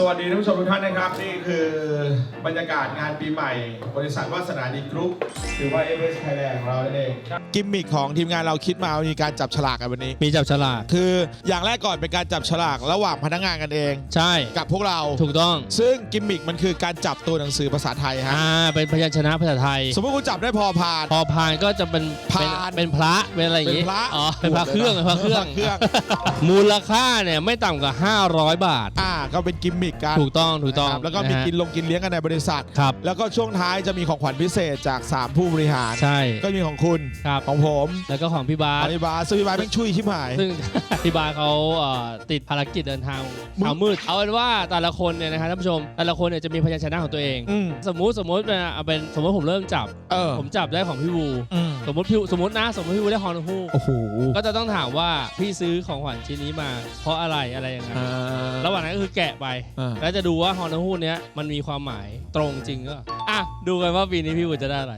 สวัสดีท่านผู้ชมทุกท่านนะครับ นี่คือบรรยากาศงานปีใหม่ บริษัทวาสนาดีกรุ๊ปหรือว่าเอเวอเรสต์ไทยแลนด์ของเรานั่นเองกิมมิคของทีมงานเราคิดมามีการจับฉลากกันวันนี้ มีจับฉลากคืออย่างแรกก่อนเป็นการจับฉลากระหว่างพนักงานกันเอง ใช่ กับพวกเราถูกต้อง ซึ่งกิมมิคมันคือการจับตัวหนังสือภาษาไทยฮะอ่าเป็นพยัญชนะภาษาไทย สมมติคุณจับได้พอพาน พอพานก็จะเป็นพาน เป็นพระเป็นอะไรอย่างงี้เป็นพระอ๋อเป็นพระเครื่องเป็นพระเครื่องพระเครื่อง มูลค่าเนี่ยไม่ต่ำกว่า 500 บาท อ่าก็เป็นกิมมิคกันถูกต้องถูกต้องนะครับแล้วก็มีะฮะ กินลงกินเลี้ยงกันในบริษัท ครับ แล้วก็ช่วงท้ายจะมีของขวัญพิเศษจาก 3 ผู้บริหาร ใช่ ก็มีของคุณครับ ของผมแล้วก็ของพี่บาอสธิบาซึ่งพี่บาสแม่งช่วยชิบหาย ซึ่ง พี่บาสเขาเอ่อติดภารกิจเดินทางมึง เช้ามืด เอาเป็นว่าแต่ละคนเนี่ยนะฮะท่านผู้ชม แต่ละคนเนี่ยจะมีพยัญชนะของตัวเอง อืมสมมุติสมมุติเนี่ยเอาเป็นสมมติผมเริ่มจับ เออผมจับได้ของพี่วู อืมสมมติพี่สมมตินะสมมติพี่วูได้ฮอนฮูกโอ้โหก็จะต้องถามว่าพี่ซื้อของขวัญชิ้นนี้มา เพราะอะไรอะไรอย่างเงี้ยอ่าระหว่างนั้นก็คือแกะไปอ่า แล้วจะดูว่าฮอนฮูเนี้ยมันมีความหมายตรงจริงก็อะดูกันว่าปีนี้พี่วูจะได้อะไร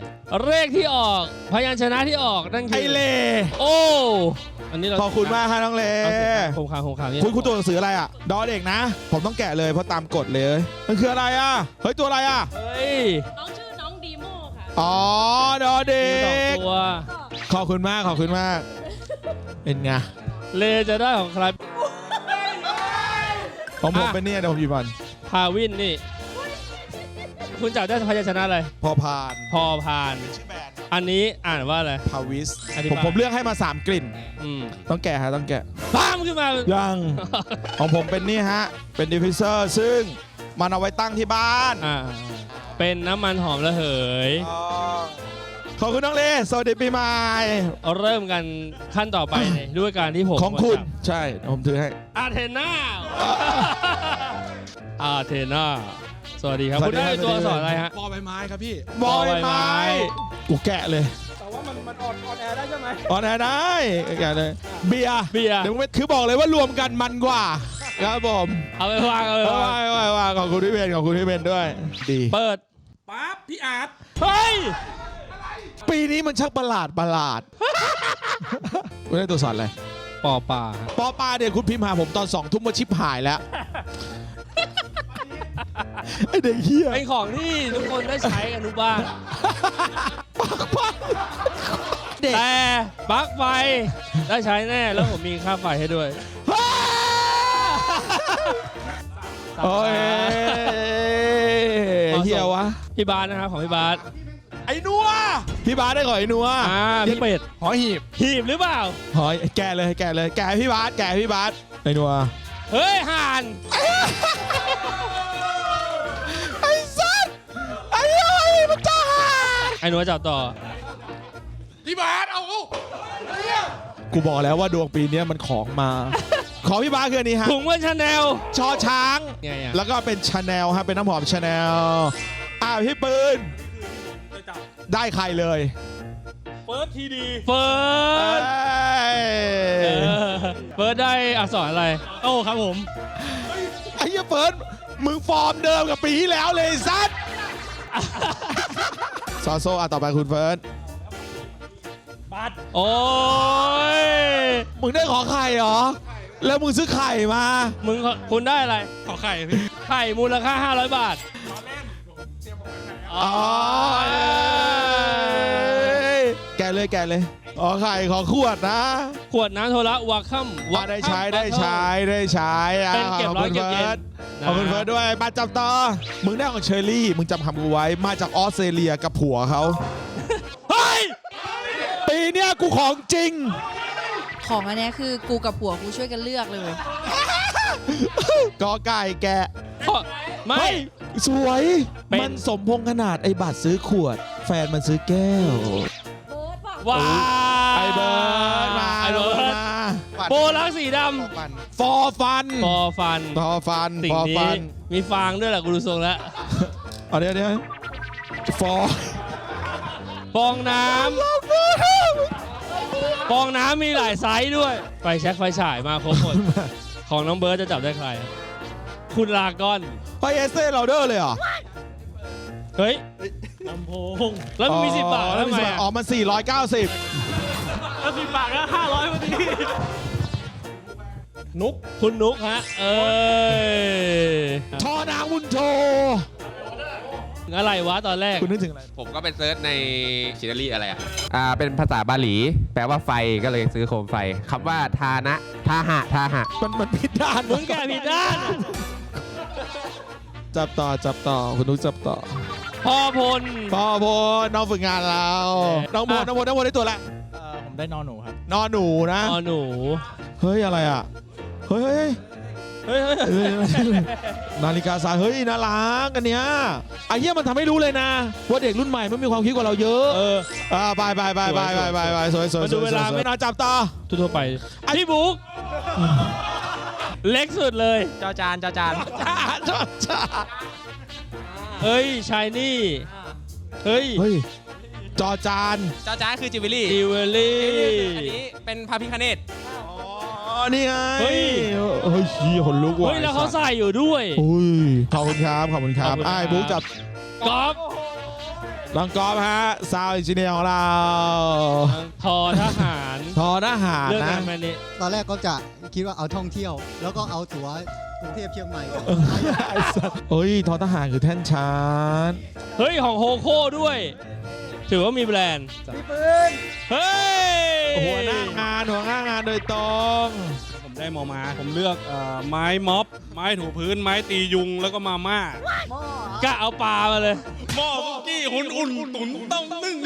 เลขที่ออกพยัญชนะที่ออกนั่นไอคือเล่โอ้อันนี้เราขอบคุณมากฮะน้องเลโคมคามโคมคามนี่คุณคุณตัวหนังสืออะไรอะ ดอเด็กนะ ผมต้องแกะเลยเพราะตามกฎเลย มันคืออะไรอะ เฮ้ยตัวอะไรอะ เฮ้ยน้องชื่อน้องดีโมค่ะอ๋อ ดอเด็มีสองก ตัว ขอบคุณมากขอบคุณมาก เป็นไง เลจะได้ของใคร ของผมอะเป็นเนี่ยเดี๋ยวผมหยิบมันพาวินนี่ คุณจับได้พยัญชนะอะไร พอพานพอพาน ชื่อแบรนด์อันนี้อ่านว่าอะไร พาวิสอธิผมบายผมเลือกให้มา 3 กลิ่น อืมต้องแกะฮะต้องแกะปั้มขึ้นมา ยัง ของผมเป็นนี่ฮะ เป็นดิฟฟิวเซอร์ซึ่งมันเอาไว้ตั้งที่บ้านอ่า เป็นน้ำมันหอมระเหย ขอบคุณน้องเลสวัสดีปีใหม่เอาเริ่มกันขั้นต่อไปเลยด้วยการที่ผมของคุณใช่ผมถือให้อาเทน่าอาเทน่าสวัสดีครับสวัคุสณดีได้ครับตัวสวัสดีสอนอะไรฮะบอใบไม้ครับพี่บอยบอยไม้ไม้กูแกะเลยแต่ว่ามันมันออนออนแอร์ได้ใช่ไหมออนแอร์ได้แกะเลยเบียร์เบียร์เดี๋ยวไม่คือบอกเลยว่ารวมกันมันกว่าครับผมเอาไปวางเอาไปเอาวางไว้ไว้ไว้ขอบคุณพี่เบนขอบคุณพี่เบนด้วย ดี เปิดปั๊บพี่อาร์ตเฮ้ย ปีนี้มันชักประหลาดประหลาดคุณได้ตัวสอนอะไรปอป่าฮะปอปลาเนี่ยคุณพิมพ์หาผมตอนสองทุ่มมาชิบหายแล้วไอเด็กเฮียเป็นของที่ทุกคนได้ใช้กันทุกบ้านเด็กแต่ปลั๊กไฟได้ใช้แน่แล้วผมมีค่าไฟให้ด้วยโอ้ยเฮียวะพี่บาสนะครับของพี่บาสไอ้นัวพี่บาสได้ก่อนไอ้นัวอ่าพี่เป็ดหอยหีบหีบหรือเปล่า หอยแกะเลยแกะเลยแกะให้พี่บาสแกะให้พี่บาสไอ้นัวเฮ้ยห่านไอ้สัสไอ้ยัยมันจะหาไอ้หนูจับต่อ พี่บาสเอากูบอกแล้วว่าดวงปีเนี้ยมันของมา ของพี่บาสคืออันนี้ฮะถุงเมื่อชาแนล ชอช้าง ไงอะแล้วก็เป็นชาแนลฮะเป็นน้ำหอมชาแนลอ่าพี่ปืน ได้ใครเลยเฟิร์สทีดีเฟิเอ้ร์สเอยอเฟิร์สได้อักษรอะไร โอ้ครับผม ไอ้เหี้ยเฟิร์นมึงฟอร์มเดิมกับปีที่แล้วเลยไอ้สัสซอโซอะต่อไปคุณเฟิร์นบัตรโอ้ย มึงได้ขอไข่เหรอ แล้วมึงซื้อไข่มา มึงคุณได้อะไร ขอไข่พี่ ไข่มูลค่า 500 บาท อ๋อ เอ้ยแกะ เลยแกะเลยอ๋อไข่ขอขวดนะขวดน้ำโทระวาคัมว่าได้ใช้ได้ใช้ได้ใช้อะเป็นเก็บขอบร้อยคุณเก็บเฟิเย็ร์นนขอบคุณเฟิร์นด้วยมาจับต่อมึงได้ของเชอรี่ มึงจำคำกูไว้มาจากออสเตรเลียกับผัวเขาเฮ้ยปีเนี้ยกูของจริง ของอันเนี้ยคือกูกับผัวกูช่วยกันเลือกเลย กอไก่แกะไม่ เฮ้ยสวย เป็น มันสมพงษ์ขนาดไอ้บัตรซื้อขวด แฟนมันซื้อแก้ว ว้าไอ้เบิร์ดมาไอ้เบิร์ดมาโบลักสีดฟอฟันำพอฟันฟอฟันสิ่งฟอนี้ฟันมีฟางด้วยแหละกูดูทรงแล้วเอาเดี๋ยวเดี๋ยวฟอฟองน้ำฟองน้ำมีหลายไซส์ด้วย ไฟแช็กไฟฉายมาครบหมดของน้องเบิร์ดจะจับได้ใคร คุณลากอนไปเอสเซ่เราเดอร์เลยเหรอ เฮ้ย ลำโพงแล้วมันมีสิบบาทอ๋อแล้วมีทำไมสิบบาทอ๋ออะมัน 490 แล้วสิบบาทก็ห้าร้อยพอดีนุกคุณนุกฮะเอ้ยทอโท อะไรวะตอนแรกคุณนึกถึงอะไร ผมก็ไปเซิร์ชในชินารีอะไรอะ อ่า เป็นภาษาบาหลี แปลว่าไฟก็เลยซื้อโคมไฟคำว่าทานะทาหะทาหะ มันมันผิดด้านมึงแกผิดด้าน จับต่อจับต่อคุณนุ๊กจับต่อ พ่อพล พ่อพลน้องฝึกงานเรา น้องพลอะ น้องพลน้องพลได้ตัวละเอ่อผมได้นอนหนูครับ นอนหนูนะ อ๋อหนู เฮ้ยอะไรอะเฮ้ยเฮ้ยเฮ้ยเฮ้ยเฮ้ยเฮ้ยนาฬิกาสายเฮ้ยน่ารักอันเนี้ยไอ้เหี้ยมันทำให้รู้เลยนะ ว่าเด็กรุ่นใหม่ไม่มีความคิดกว่าเราเยอะเออ อ่าไปไปไปไปไปไปไปสวยสวยมาดูสยเวลาสยไม่นอนจับต่อ ทั่วๆไปพี่บุ๊กเล็กสุดเลย จอจานจอจาน จ้าจ้าจ้า เฮ้ยชายนี่ เฮ้ยเฮ้ย จอจานจอจ้าคือจิวเวลรี่จิวเวลรี่ อันนี้เป็นพระพิคเนตอ๋อนี่ไงเฮ้ย เฮ้ยชี้ขนลุกว่ะเฮ้ย แล้วเขาใส่อยู่ด้วย อุ้ยขอบคุณครับขอบคุณครัขบอบคุณครับ ไอ้บุ๊กจับกอล์ฟลองกอล์ฟฮะซาวอินจิเนียร์ของเราทอทหาร ทอทหารเรื่องนะ งานแมนี้ตอนแรกก็จะคิดว่าเอาท่องเที่ยว แล้วก็เอาตั๋ว กรุงเทพเชียงใหม่กับไอ้สัสเฮ้ยทอทหารคือแท่นชาร์จเฮ้ย ของโฮโค่ด้วย ถือว่ามีแบรนด์มีปืนเฮ้ยหัวหน้างานหัวหน้างานโดยตรงผมได้มอมาผมเลือกเอ่อไม้ม็อบ ไม้ถูพื้น ไม้ตียุง แล้วก็มาม่ากะเอาปลามาเลยหม้อคุกกี้หุ่นอุ่นตุ๋นต้มนึ่ง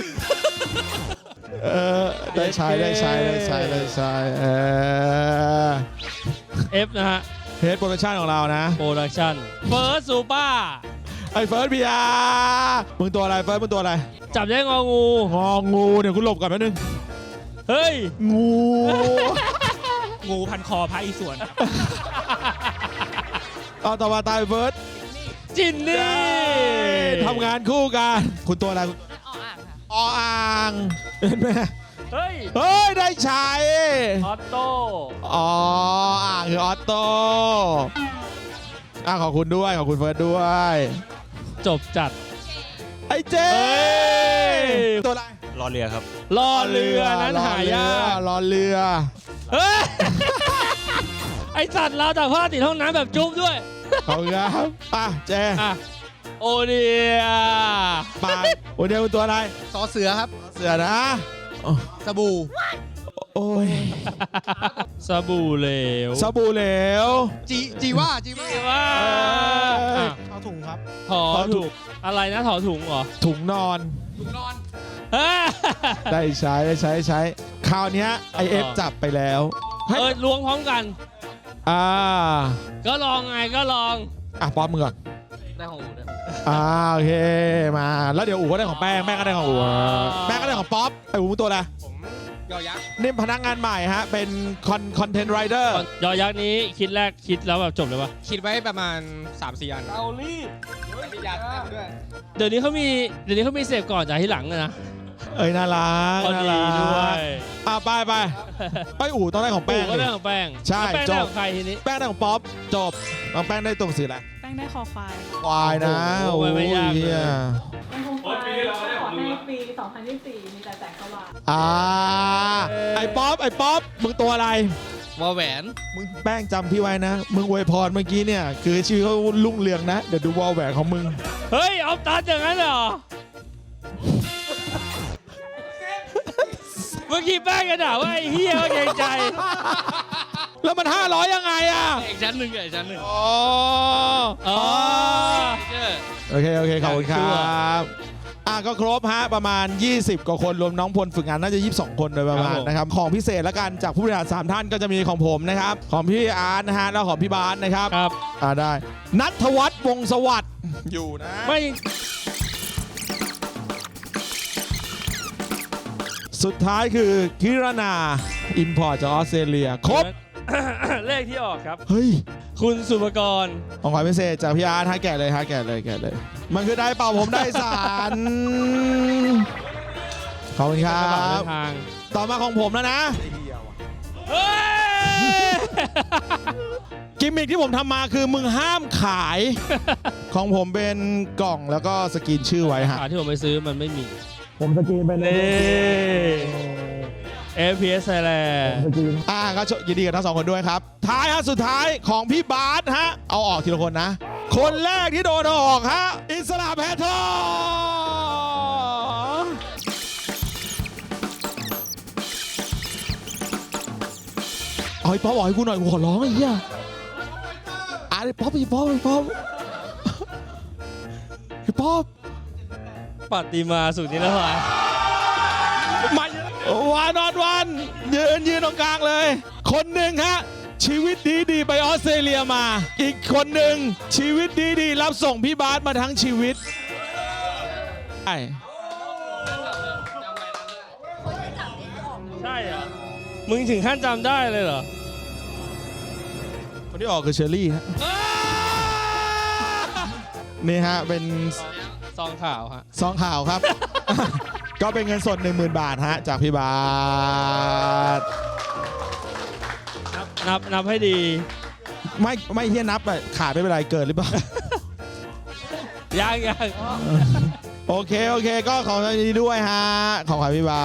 เออได้ใช้ได้ใช้ได้ใช้ได้ใช้เออ F นะฮะ เฮดโปรดักชั่นของเรานะ โปรดักชั่นเฟิร์สซูป้าไอ้เฟิร์สพีอาร์มึงตัวอะไรเฟิร์สมึงตัวอะไร จับได้งองู งองูเดี๋ยวกูหลบก่อนแป๊บนึง เฮ้ย งู งูพันคอพระอีส่วนเอาต่อมาตายเฟิร์สจินนี่ทำงานคู่กัน คุณตัวอะไรออ่างเห็นไหมเฮ้ย เฮ้ย ได้ใช้ออโต้อ๋ออ่าง คือออโต้อะขอบคุณด้วย ขอบคุณเฟิร์สด้วย จบจัด ไอ้เจ๊เฮ้ย ตัวอะไรรอเรือครับ รอเรือนั้นหายากรอเรือ เฮ้ย ไอสัตว์เราแต่ผ้าติดห้องน้ำแบบจุ๊บด้วย ขอบคุณครับอะเจ๊อะ โอเดียปาโอเดียวคุณตัวอะไร สอเสือครับ เสือนะอ๋อสบู่ โอ้ยสบู่เหลวสบู่เหลว จีจีว่าจีว่าว่าเอ้ย อะเอาถุงครับ ถอถูกอะไรนะถอถุงเหรอถุงนอนเฮ้ยได้ใช้ได้ใช้ใช้ คราวเนี้ยไอเอฟจับไปแล้วเออล้วงพร้อมกัน อ่าก็ลองไงก็ลองอะป้อมมือก่อนได้ของอูด้วยอ่าโอเคมา แล้วเดี๋ยวอู๋ก็ได้ของแป้งแป้งก็ได้ของอู๋แป้งก็ได้ของป๊อปไออู๋มึงตัวอะไรผม ยอยักษ์นี่พนักงานใหม่ฮะ เป็นคอนคอนเทนต์ไรเดอร์ยอยักษ์นี้คิดแรกคิดแล้วแบบจบเลยปะคิดไว้ประมาณ3-4อันเอาลี่มียาเต้นด้วยเดี๋ยวนี้เขามีเดี๋ยวนี้เขามีเสพก่อนจากที่หลังเลยนะเอ้ยน่ารักพอน่าดีรัด้วยกอะไปไปไปอู๋ต้องได้ของแป้ปู่งก็ได้ดิของแป้งใช่แล้วแป้งจได้บของใครทีนี้ แป้งได้ของป๊อปจบน้องแป้งได้ตรงสีอะไรแป้ง ได้คอควายค่ะควายนะโอ้โหไม่ยากเลยเหี้ยเป็นคงควายขอให้ปี 2024 มีแต่แสงสว่างอ่าไอ้ป๊อปไอ้ป๊อปมึงตัวอะไร วอแหวน มึงแป้งจำพี่ไว้นะ มึงอวยพรเมื่อกี้เนี่ย คือชีวิตเขารุ่งเรืองนะ เดี๋ยวดูวอลแหวนของมึง เฮ้ยออฟตัดอย่างนั้นเหรอ เมื่อกี้แป้งก็ด่าว่าไอ้เฮียก็เกรงใจ แล้วมัน500ยังไงอะอีกชั้นหนึ่งอีกชั้นหนึ่งอ๋ออ๋อโอเค โอเค ขอบคุณคชั่รัวบอะก็ครบฮะประมาณ 20 กว่าคนรวมน้องพลฝึกงานน่าจะ 22 คนโดยประมาณนะครับของพิเศษแล้วกันจากผู้บริหาร3ท่านก็จะมีของผมนะครับของพี่อาร์ตนะฮะแล้วของพี่บาสนะครับครับอ่าได้นัทวัฒน์วงศ์สวัสดิ์อยู่นะไม่สุดท้ายคือคิรานาอิมพอร์ตจากออสเตรเลียครบ เลขที่ออกครับ เฮ้ย คุณสุภกร ของขวัญพิเศษจากพี่อาร์ตฮะแกะเลยฮะแกะเลยแกะเลย มันคือได้เป่าผมได้สารขอบคุณครักระเป๋าเดิบ นทาง ต่อมาของผมแล้วนะ เฮ้ย กิมมิคที่ผมทำมาคือมึงห้ามขาย ของผมเป็นกล่องแล้วก็สกรีนชื่อไว้ฮะ ขาที่ผมไปซื้อมันไม่มี ผมสกรีนไปเลยนี่ FPS Thailand อ่าก็ยินดีกับทั้งสองคนด้วยครับ ท้ายฮะสุดท้ายของพี่บาสฮะ เอาออกทีละคนนะ คนแรกที่โดนเอาออกฮะ อิสระแพททองเอาไอ้ป๊อปบอกให้กูหน่อยกูขอร้องไอ้เหี้ยอะไอ้ป๊อปไอ้ป๊อปไอ้ป๊อปไอ้ป๊อปปัตติมาสุดนิรภัยมา วานอนวันยืนยืนตรงกลางเลย คนหนึ่งฮะ ชีวิตดีดีๆไปออสเตรเลียมา อีกคนหนึ่งชีวิตดีดีๆรับส่งพี่บาสมาทั้งชีวิตใช่ใช่เหรอมึงถึงขั้นจำได้เลยเหรอ คนที่ออกคือเชอรี่ฮะนี่ฮะเป็นซองข่าวฮะ ซองข่าวครับ ก็เป็นเงินสด 10,000 บาทฮะจากพี่บาสนับนับนับให้ดี ไม่ไม่เฮียนับอะขาดไม่เป็นไรเกินหรือเปล่า ยังยัง โอเค โอเค ก็ขอยินดีด้วยฮะ ของขวัญพี่บา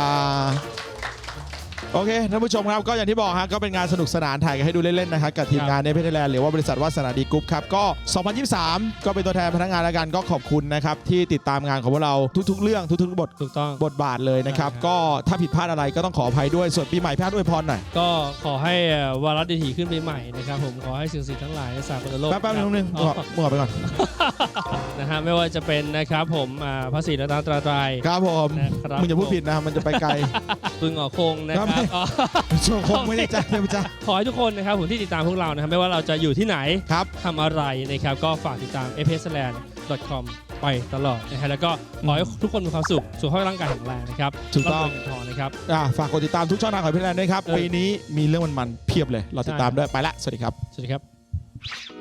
โอเคท่านผู้ชมครับก็อย่างที่บอกฮะก็เป็นงานสนุกสนานถ่ายกันให้ดูเล่นๆนะครับกับทีมงานในเพชรแลนด์หรือว่าบริษัทวาสนาดีกรุ๊ปครับก็ 2023 ก็เป็นตัวแทนพนักงานแล้วกันก็ขอบคุณนะครับที่ติดตามงานของพวกเราทุกๆ เรื่องทุกๆบทถูกต้อง บทบาทเลยนะครับใช่ครับก็ถ้าผิดพลาดอะไรก็ต้องขออภัยด้วยส่วนปีใหม่พลาดด้วยพรหน่อย ก็ขอให้เอ่อวาระดีถีขึ้นปีใหม่นะครับผมขอให้สิ่งสิ่งทั้งหลายในสากลโลกแป๊บๆนึงนึงอ๋อมึงออกไปก่อนนะฮะไม่ว่าจะเป็นนะครับผมอ่าภาษีและตราตราตรายครับผมนะครับมึงอย่าพูดผิดนะมันจะไปไกลปึงหงอคงนะคครัรับบอ๋อช่วงคงไม่ได้จ้าไม่ได้จ้าขอให้ทุกคนนะครับผมที่ติดตามพวกเรานะครับไม่ว่าเราจะอยู่ที่ไหนครับ ทำอะไรนะครับก็ฝากติดตาม f s l a n d c o m ไปตลอดนะฮะแล้วก็ขอให้ทุกคนมีความสุขสุขภาพร่างกายแข็งแรงนะครับถูกต้อง ร่ำรวยเงินทองนะครับ อ่าฝากกดติดตามทุกช่องทางของพี่แลนด์ด้วยครับเออ ปีนี้มีเรื่องมันๆเพียบเลย เราติดตามด้วยไปละสวัสดีครับ สวัสดีครับ